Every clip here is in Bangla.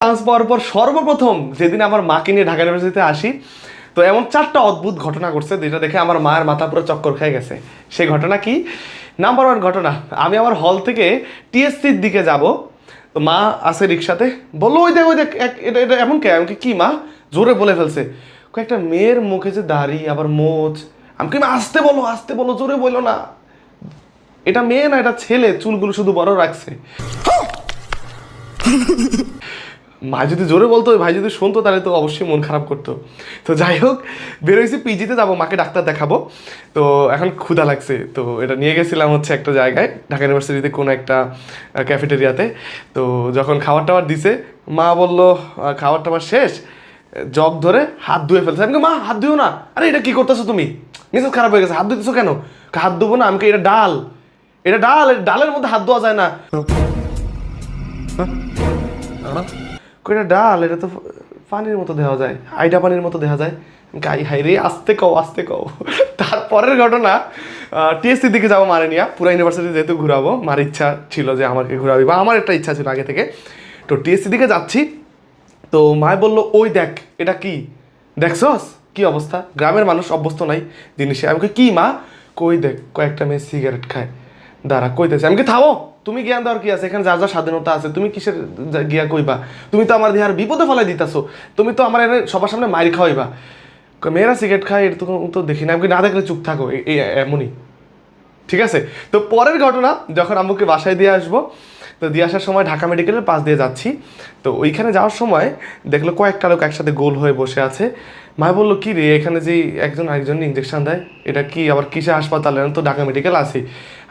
চান্স পাওয়ার পর সর্বপ্রথম যেদিন আমার মাকে নিয়ে ঢাকা ইউনিভার্সিটিতে আসি তো এমন চারটা অদ্ভুত ঘটনা ঘটছে যেটা দেখে আমার মায়ের মাথা পুরো চক্কর খেয়ে গেছে। সেই ঘটনা কি? নাম্বার ওয়ান ঘটনা আমি আমার হল থেকে টিএসসির দিকে যাব। তো মা আছে রিক্সাতে বলল ওই দেখ ওই দেখ এটা এটা এমন কে? আমি কি, মা? জোরে বলে ফেলছে। কয়েকটা মেয়ের মুখে যে দাড়ি আবার মোচ। আমি কি মা আসতে বলো আসতে বলো জোরে বলো না। এটা মেয়ে না এটা ছেলে চুলগুলো শুধু বড় রাখছে। মা যদি জোরে বলতো ভাই যদি শুনতো তাহলে তো অবশ্যই মন খারাপ করতো। তো যাই হোক বেরোইছি পিজিতে যাব মাকে ডাক্তার দেখাবো। তো এখন ক্ষুধা লাগছে তো এটা নিয়ে গেছিলাম হচ্ছে একটা জায়গায় ঢাকা ইউনিভার্সিটিতে কোনো একটা ক্যাফেটেরিয়াতে তো যখন খাবার টাবার দিছে মা বলল খাবার টাবার শেষ জগ ধরে হাত ধুয়ে ফেলছে। আমি মা হাত ধুও না। আরে এটা কি করতেছো তুমি? মিসেস খারাপ হয়ে গেছে হাত ধুতেছো কেন? হাত ধুবো না আমি কি, এটা ডাল। এটা ডাল ডালের মধ্যে হাত ধোয়া যায় না। কই এটা ডাল এটা তো পানির মতো দেওয়া যায় আইডা পানির মতো দেওয়া যায়। গাই হাই রে আস্তে কও আস্তে কও। তারপরের ঘটনা টিএসসি দিকে যাব মারে নিয়া পুরা ইউনিভার্সিটি যেহেতু ঘুরাবো মার ইচ্ছা ছিল যে আমাকে ঘুরাবি বা আমার একটা ইচ্ছা ছিল আগে থেকে। তো টিএসসি দিকে যাচ্ছি তো মায় বলল ওই দেখ এটা কি? দেখছস? কি অবস্থা? গ্রামের মানুষ অভ্যস্ত নাই জিনিসে। আমি কই, কি মা? কই দেখ কয়েকটা মেয়ে সিগারেট খায়। দাঁড়া কইতেছে। আমি কি থামো। তুমি জ্ঞান দেওয়ার কি আছে? এখানে যার যা স্বাধীনতা আছে, তুমি কিসের গিয়া কইবা? তুমি তো আমার দেহার বিপদে ফলাই দিতাছো। তুমি তো আমার এনে সবার সামনে মাইর খাওয়াইবা। মেয়েরা সিগারেট খায় এটা তো দেখি না আমি না দেখলে চুপ থাকো এমনই ঠিক আছে? তো পরের ঘটনা, যখন আম্মুকে বাসায় দিয়ে আসব তো দিয়ে আসার সময় ঢাকা মেডিকেলের পাশ দিয়ে যাচ্ছি। তো ওইখানে যাওয়ার সময় দেখল কয়েকটা লোক একসাথে গোল হয়ে বসে আছে। মা বলল, কি রে, এখানে যে একজন আরেকজন ইঞ্জেকশন দেয়, এটা কি, আবার কিসে হাসপাতালে? তো ঢাকা মেডিকেল আছি।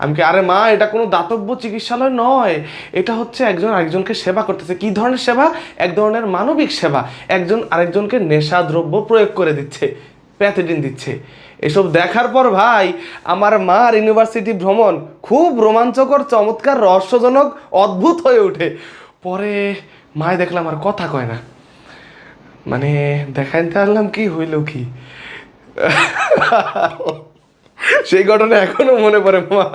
আমি কি, আরে মা, এটা কোনো দাতব্য চিকিৎসালয় নয়। এটা হচ্ছে একজন আরেকজনকে সেবা করতেছে। কি ধরনের সেবা? এক ধরনের মানবিক সেবা। একজন আরেকজনকে নেশা দ্রব্য প্রয়োগ করে দিচ্ছে। প্যাথেডিন দিচ্ছে। এসব দেখার পর ভাই, আমার মার ইউনিভার্সিটি ভ্রমণ খুব রোমাঞ্চকর, চমৎকার, রহস্যজনক, অদ্ভুত হয়ে ওঠে। পরে মায় দেখলাম আর কথা কয় না। মানে দেখাইতে পারলাম কি হইল কি? সেই ঘটনা এখনও মনে পড়ে মা।